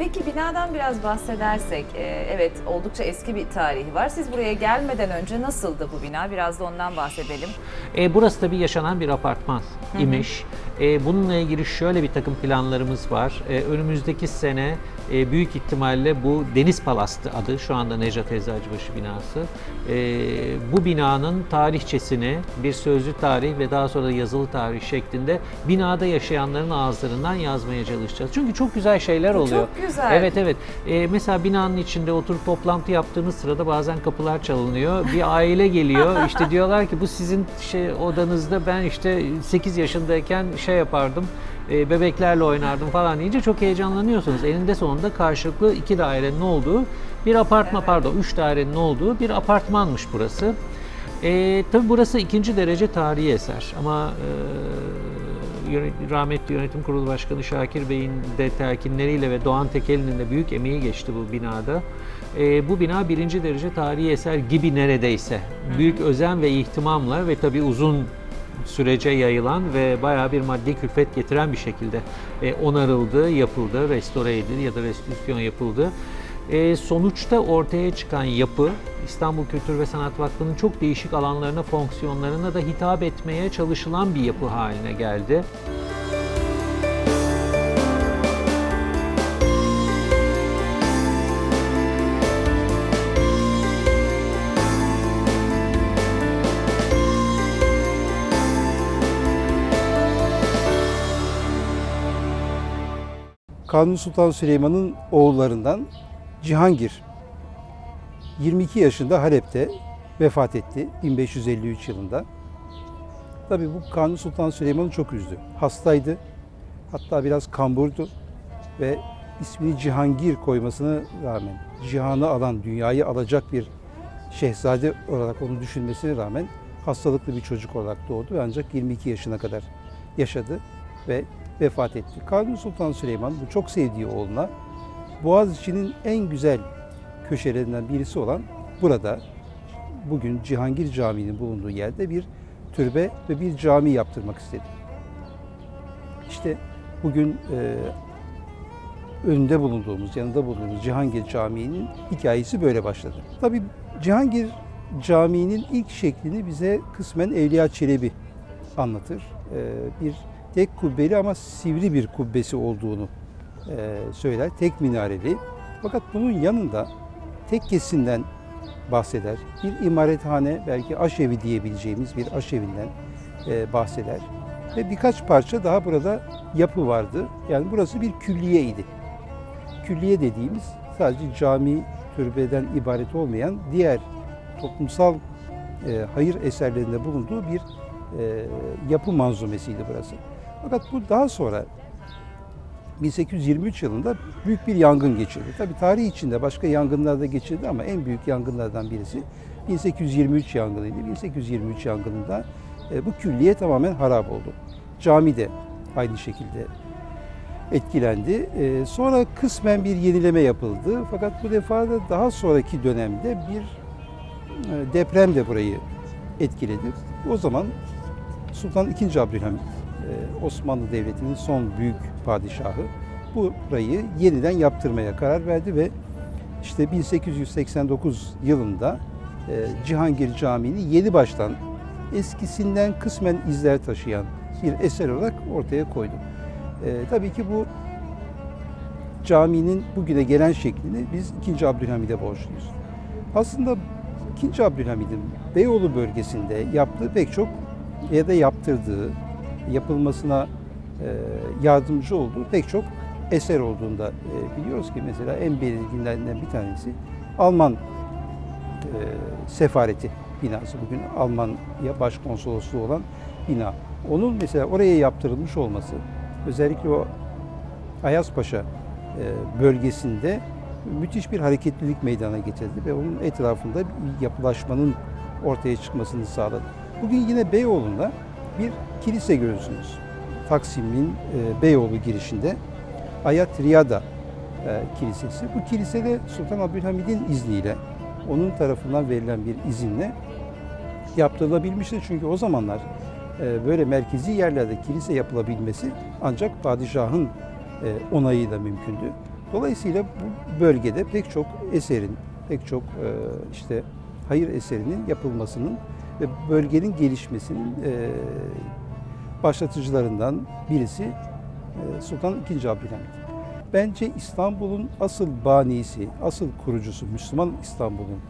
Peki binadan biraz bahsedersek, e, evet oldukça eski bir tarihi var. Siz buraya gelmeden önce nasıldı bu bina? Biraz da ondan bahsedelim. E, burası tabii yaşanan bir apartman imiş. E, bununla ilgili şöyle bir takım planlarımız var. E, önümüzdeki sene e, büyük ihtimalle bu Deniz Palastı adı, şu anda Necdet Eczacıbaşı binası. E, bu binanın tarihçesini bir sözlü tarih ve daha sonra da yazılı tarih şeklinde binada yaşayanların ağızlarından yazmaya çalışacağız. Çünkü çok güzel şeyler oluyor. çok güzel. Evet evet. E, mesela binanın içinde oturup toplantı yaptığınız sırada bazen kapılar çalınıyor. Bir aile geliyor. işte diyorlar ki bu sizin şey odanızda ben işte 8 yaşındayken şey yapardım. E, bebeklerle oynardım falan deyince çok heyecanlanıyorsunuz. Eninde sonunda karşılıklı iki dairenin olduğu bir apartman pardon üç dairenin olduğu bir apartmanmış burası. E, tabii burası ikinci derece tarihi eser ama e, yönet- rahmetli yönetim kurulu başkanı Şakir Bey'in de telkinleriyle ve Doğan Tekeli'nin de büyük emeği geçti bu binada. E, bu bina birinci derece tarihi eser gibi neredeyse. Büyük özen ve ihtimamla ve tabii uzun sürece yayılan ve bayağı bir maddi külfet getiren bir şekilde e, onarıldı, yapıldı, restore edildi ya da restitüsyon yapıldı. E, sonuçta ortaya çıkan yapı İstanbul Kültür ve Sanat Vakfı'nın çok değişik alanlarına, fonksiyonlarına da hitap etmeye çalışılan bir yapı haline geldi. Kanuni Sultan Süleyman'ın oğullarından Cihangir 22 yaşında Halep'te vefat etti 1553 yılında. Tabii bu Kanuni Sultan Süleyman'ı çok üzdü. Hastaydı. Hatta biraz kamburdu ve ismini Cihangir koymasına rağmen cihanı alan, dünyayı alacak bir şehzade olarak onu düşünmesine rağmen hastalıklı bir çocuk olarak doğdu ve ancak 22 yaşına kadar yaşadı ve vefat etti. Kanuni Sultan Süleyman bu çok sevdiği oğluna Boğaziçi'nin en güzel köşelerinden birisi olan burada bugün Cihangir Camii'nin bulunduğu yerde bir türbe ve bir cami yaptırmak istedi. İşte bugün e, önünde bulunduğumuz, yanında bulunduğumuz Cihangir Camii'nin hikayesi böyle başladı. Tabii Cihangir Camii'nin ilk şeklini bize kısmen Evliya Çelebi anlatır. E, bir tek kubbeli ama sivri bir kubbesi olduğunu e, söyler. Tek minareli. Fakat bunun yanında tekkesinden bahseder. Bir imarethane, belki aşevi diyebileceğimiz bir aşevinden e, bahseder. Ve birkaç parça daha burada yapı vardı. Yani burası bir külliyeydi. Külliye dediğimiz sadece cami, türbeden ibaret olmayan diğer toplumsal e, hayır eserlerinde bulunduğu bir e, yapı manzumesiydi burası. Fakat bu daha sonra 1823 yılında büyük bir yangın geçirdi. Tabii tarih içinde başka yangınlar da geçirdi ama en büyük yangınlardan birisi 1823 yangınıydı. 1823 yangınında e, bu külliye tamamen harap oldu. Cami de aynı şekilde etkilendi. E, sonra kısmen bir yenileme yapıldı. Fakat bu defa da daha sonraki dönemde bir e, deprem de burayı etkiledi. O zaman Sultan II. Abdülhamit Osmanlı Devleti'nin son büyük padişahı burayı yeniden yaptırmaya karar verdi ve işte 1889 yılında e, Cihangir Camii'ni yeni baştan eskisinden kısmen izler taşıyan bir eser olarak ortaya koydu. E, tabii ki bu caminin bugüne gelen şeklini biz 2. Abdülhamid'e borçluyuz. Aslında 2. Abdülhamid'in Beyoğlu bölgesinde yaptığı pek çok ya da yaptırdığı, yapılmasına e, yardımcı olduğu pek çok eser olduğunu da e, biliyoruz ki mesela en belirginlerinden bir tanesi Alman e, sefareti binası. Bugün Almanya başkonsolosluğu olan bina. Onun mesela oraya yaptırılmış olması özellikle o Ayazpaşa bölgesinde müthiş bir hareketlilik meydana getirdi ve onun etrafında bir yapılaşmanın ortaya çıkmasını sağladı. Bugün yine Beyoğlu'nda bir kilise görürsünüz. Taksim'in e, Beyoğlu girişinde Ayat Riyada e, Kilisesi. Bu kilise de Sultan Abdülhamid'in izniyle, onun tarafından verilen bir izinle yaptırılabilmiştir. Çünkü o zamanlar e, böyle merkezi yerlerde kilise yapılabilmesi ancak padişahın onayıyla mümkündü. Dolayısıyla bu bölgede pek çok eserin, pek çok işte hayır eserinin yapılmasının ve bölgenin gelişmesinin e, başlatıcılarından birisi e, Sultan II. Abdülhamit. Bence İstanbul'un asıl banisi, asıl kurucusu, Müslüman İstanbul'un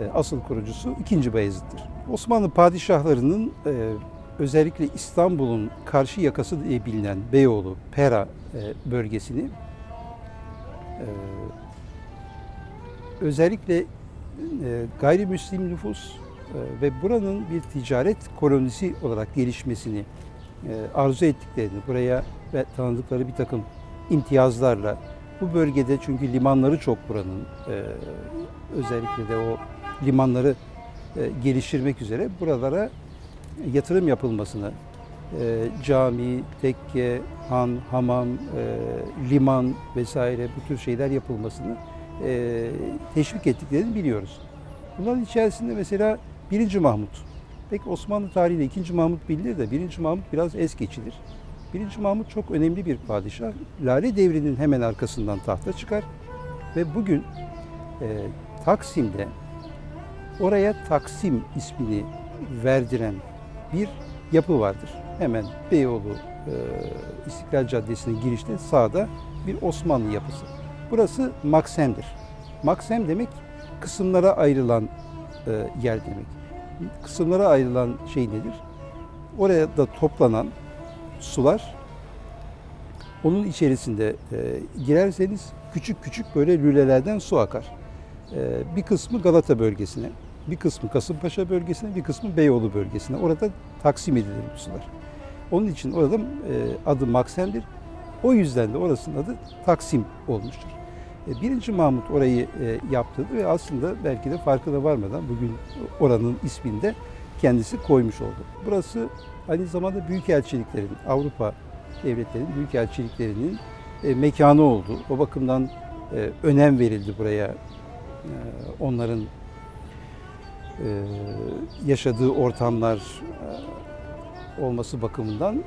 e, asıl kurucusu 2. Bayezid'dir. Osmanlı padişahlarının e, özellikle İstanbul'un karşı yakası diye bilinen Beyoğlu, Pera e, bölgesini e, özellikle e, gayrimüslim nüfus ve buranın bir ticaret kolonisi olarak gelişmesini e, arzu ettiklerini, buraya ve tanıdıkları bir takım imtiyazlarla bu bölgede çünkü limanları çok buranın e, özellikle de o limanları e, geliştirmek üzere buralara yatırım yapılmasını cami, tekke, han, hamam, liman vesaire bu tür şeyler yapılmasını teşvik ettiklerini biliyoruz. Bunların içerisinde mesela 1. Mahmut. Peki Osmanlı tarihinde 2. Mahmut bilinir de 1. Mahmut biraz es geçilir. 1. Mahmut çok önemli bir padişah. Lale devrinin hemen arkasından tahta çıkar ve bugün e, Taksim'de oraya Taksim ismini verdiren bir yapı vardır. Hemen Beyoğlu e, İstiklal Caddesi'nin girişte sağda bir Osmanlı yapısı. Burası Maksem'dir. Maksem demek kısımlara ayrılan e, yer demek. Kısımlara ayrılan şey nedir? Oraya da toplanan sular onun içerisinde e, girerseniz küçük küçük böyle lülelerden su akar. E, bir kısmı Galata bölgesine, bir kısmı Kasımpaşa bölgesine, bir kısmı Beyoğlu bölgesine. Orada taksim edilir bu sular. Onun için orada e, adı Maksem'dir. O yüzden de orasının adı Taksim olmuştur. E, Birinci Mahmut orayı e, yaptırdı ve aslında belki de farkına varmadan bugün oranın ismini de kendisi koymuş oldu. Burası aynı zamanda büyükelçiliklerin, Avrupa devletlerinin büyükelçiliklerinin e, mekanı oldu. O bakımdan önem verildi buraya. Onların yaşadığı ortamlar olması bakımından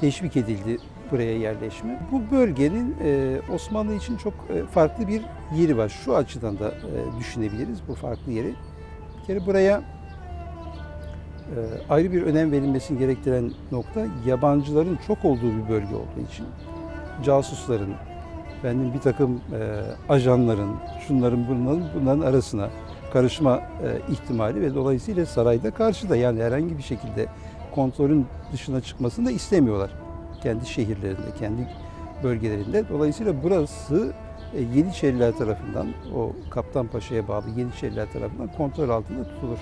teşvik edildi buraya yerleşme. Bu bölgenin e, Osmanlı için çok e, farklı bir yeri var. Şu açıdan da e, düşünebiliriz bu farklı yeri. Bir kere buraya ayrı bir önem verilmesini gerektiren nokta yabancıların çok olduğu bir bölge olduğu için casusların, efendim bir takım ajanların, şunların bunların bunların arasına karışma ihtimali ve dolayısıyla sarayda karşıda yani herhangi bir şekilde kontrolün dışına çıkmasını da istemiyorlar. Kendi şehirlerinde, kendi bölgelerinde. Dolayısıyla burası e, Yeniçeriler tarafından, o Kaptanpaşa'ya bağlı Yeniçeriler tarafından kontrol altında tutulur.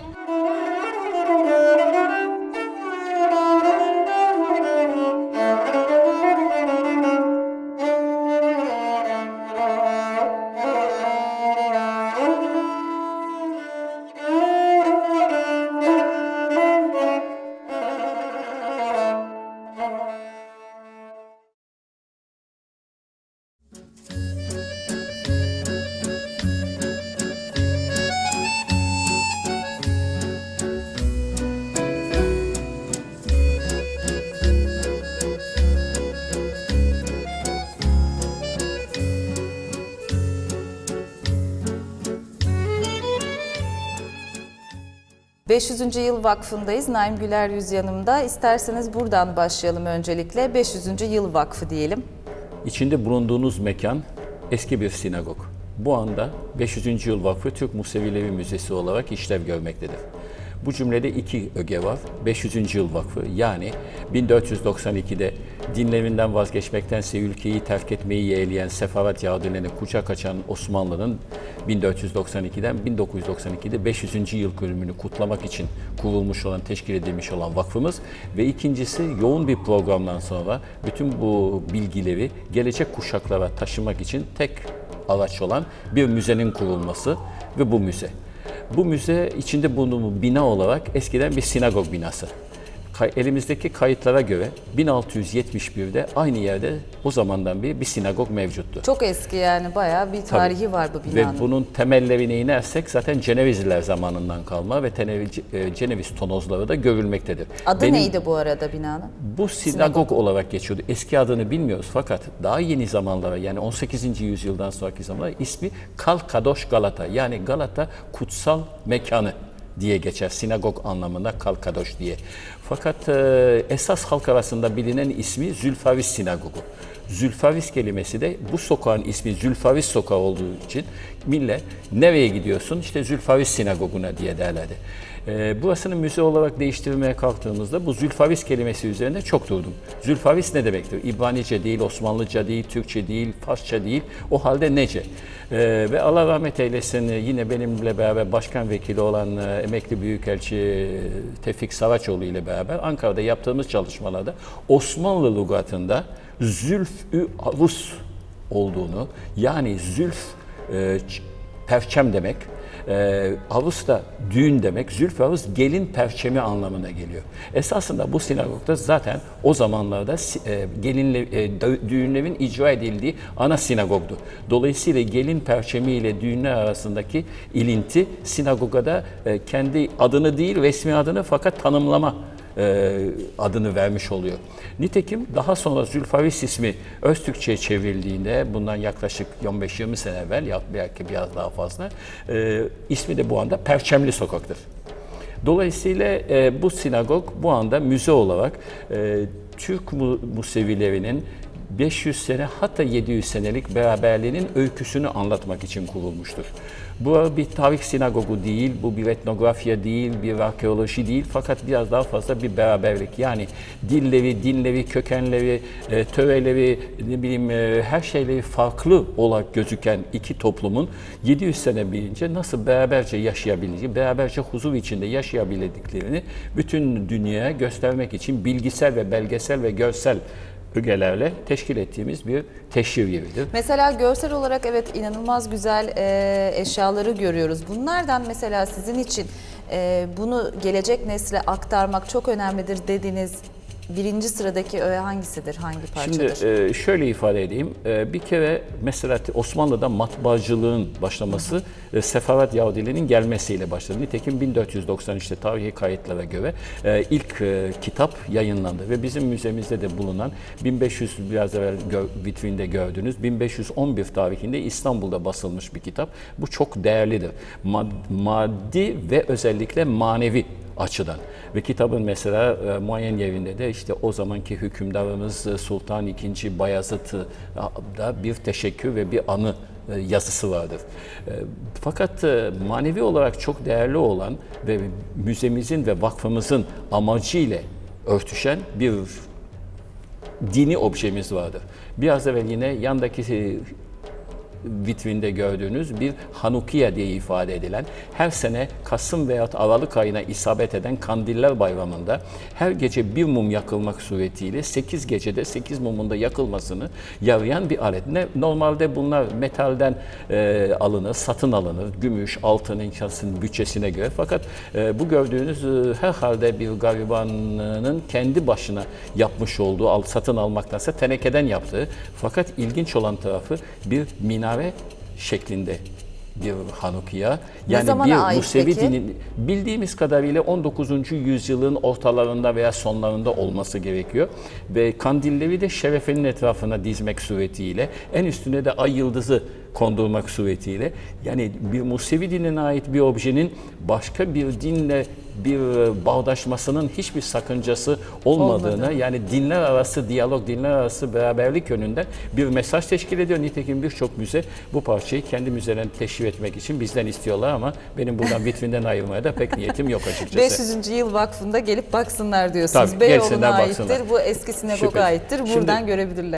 500. Yıl Vakfı'ndayız. Naim Güler Yüz yanımda. İsterseniz buradan başlayalım öncelikle. 500. Yıl Vakfı diyelim. İçinde bulunduğunuz mekan eski bir sinagog. Bu anda 500. Yıl Vakfı Türk Musevilevi Müzesi olarak işlev görmektedir. Bu cümlede iki öge var. 500. Yıl Vakfı yani 1492'de dinlerinden vazgeçmektense ülkeyi terk etmeyi yeğleyen sefaret yağdurlarını kucak açan Osmanlı'nın 1492'den 1992'de 500. yıl dönümünü kutlamak için kurulmuş olan, teşkil edilmiş olan vakfımız ve ikincisi yoğun bir programdan sonra bütün bu bilgileri gelecek kuşaklara taşımak için tek araç olan bir müzenin kurulması ve bu müze. Bu müze içinde bulunduğu bina olarak eskiden bir sinagog binası. Elimizdeki kayıtlara göre 1671'de aynı yerde o zamandan beri bir sinagog mevcuttu. Çok eski yani bayağı bir tarihi var bu binanın. Ve bunun temellerine inersek zaten Cenevizliler zamanından kalma ve e, Ceneviz tonozları da görülmektedir. Adı Benim- neydi bu arada binanın? Bu sinagog olarak geçiyordu. Eski adını bilmiyoruz fakat daha yeni zamanlara yani 18. yüzyıldan sonraki zamanlara ismi Kalkadoş Galata yani Galata kutsal mekanı diye geçer. Sinagog anlamında Kalkadoş diye. Fakat e, esas halk arasında bilinen ismi Zülfavis Sinagogu. Zülfavis kelimesi de bu sokağın ismi Zülfavis Sokağı olduğu için millet nereye gidiyorsun? İşte Zülfavis Sinagogu'na diye derlerdi. Ee, burasını müze olarak değiştirmeye kalktığımızda bu Zülfavis kelimesi üzerine çok durdum. Zülfavis ne demektir? İbranice değil, Osmanlıca değil, Türkçe değil, Farsça değil. O halde nece? Ee, ve Allah rahmet eylesin yine benimle beraber başkan vekili olan e, emekli büyükelçi e, Tevfik Saraçoğlu ile beraber Ankara'da yaptığımız çalışmalarda Osmanlı lügatında zülf-ü arus olduğunu yani zülf e, perçem demek. E, avus da düğün demek. Zülf avus gelin perçemi anlamına geliyor. Esasında bu sinagogda zaten o zamanlarda e, gelinle, e, düğünlerin icra edildiği ana sinagogdu. Dolayısıyla gelin perçemi ile düğünler arasındaki ilinti sinagoga da e, kendi adını değil resmi adını fakat tanımlama e, adını vermiş oluyor. Nitekim daha sonra Zülfavis ismi Öztürkçe'ye çevrildiğinde bundan yaklaşık 15-20 sene evvel ya belki biraz daha fazla e, ismi de bu anda Perçemli Sokak'tır. Dolayısıyla e, bu sinagog bu anda müze olarak e, Türk mu- Musevilerinin 500 sene hatta 700 senelik beraberliğinin öyküsünü anlatmak için kurulmuştur. Bu bir tarih sinagogu değil, bu bir etnografya değil, bir arkeoloji değil fakat biraz daha fazla bir beraberlik. Yani dilleri, dinleri, kökenleri, e, töreleri, ne bileyim e, her şeyleri farklı olarak gözüken iki toplumun 700 sene boyunca nasıl beraberce yaşayabileceği, beraberce huzur içinde yaşayabildiklerini bütün dünyaya göstermek için bilgisel ve belgesel ve görsel ögelerle teşkil ettiğimiz bir teşhir yeridir. Mesela görsel olarak evet inanılmaz güzel e, eşyaları görüyoruz. Bunlardan mesela sizin için e, bunu gelecek nesle aktarmak çok önemlidir dediğiniz birinci sıradaki öğe hangisidir? Hangi parçadır? Şimdi e, şöyle ifade edeyim. E, Bir kere mesela Osmanlı'da matbaacılığın başlaması e, Sefaret Yahudilerinin gelmesiyle başladı. Nitekim 1493'te tarihi kayıtlara göre e, ilk e, kitap yayınlandı ve bizim müzemizde de bulunan 1500 biraz evvel gö- vitrinde gördüğünüz 1511 tarihinde İstanbul'da basılmış bir kitap. Bu çok değerlidir. Mad- maddi ve özellikle manevi açıdan. Ve kitabın mesela e, muayen yerinde de işte o zamanki hükümdarımız e, Sultan II. Bayezid'e da bir teşekkür ve bir anı e, yazısı vardır. E, Fakat manevi olarak çok değerli olan ve müzemizin ve vakfımızın amacıyla örtüşen bir dini objemiz vardır. Biraz evvel yine yandaki vitrinde gördüğünüz bir Hanukiya diye ifade edilen her sene Kasım veya Aralık ayına isabet eden Kandiller Bayramı'nda her gece bir mum yakılmak suretiyle 8 gecede 8 mumun da yakılmasını yarayan bir alet. Ne, normalde bunlar metalden e, alınır, satın alınır. Gümüş, altın, inkasın bütçesine göre. Fakat e, bu gördüğünüz e, herhalde bir garibanın kendi başına yapmış olduğu, al, satın almaktansa tenekeden yaptığı. Fakat ilginç olan tarafı bir minare şeklinde bir Hanukiya. Yani bir Musevi peki? dinin bildiğimiz kadarıyla 19. yüzyılın ortalarında veya sonlarında olması gerekiyor. Ve kandilleri de şerefenin etrafına dizmek suretiyle en üstüne de ay yıldızı kondurmak suretiyle yani bir Musevi dinine ait bir objenin başka bir dinle bir bağdaşmasının hiçbir sakıncası olmadığını yani dinler arası diyalog, dinler arası beraberlik yönünden bir mesaj teşkil ediyor. Nitekim birçok müze bu parçayı kendi müzelerine teşhir etmek için bizden istiyorlar ama benim buradan vitrinden ayırmaya da pek niyetim yok açıkçası. 500. Yıl Vakfı'nda gelip baksınlar diyorsunuz. Tabii, Beyoğlu'na aittir, baksınlar. bu eski sinagoga aittir. Şimdi- Buradan görebilirler.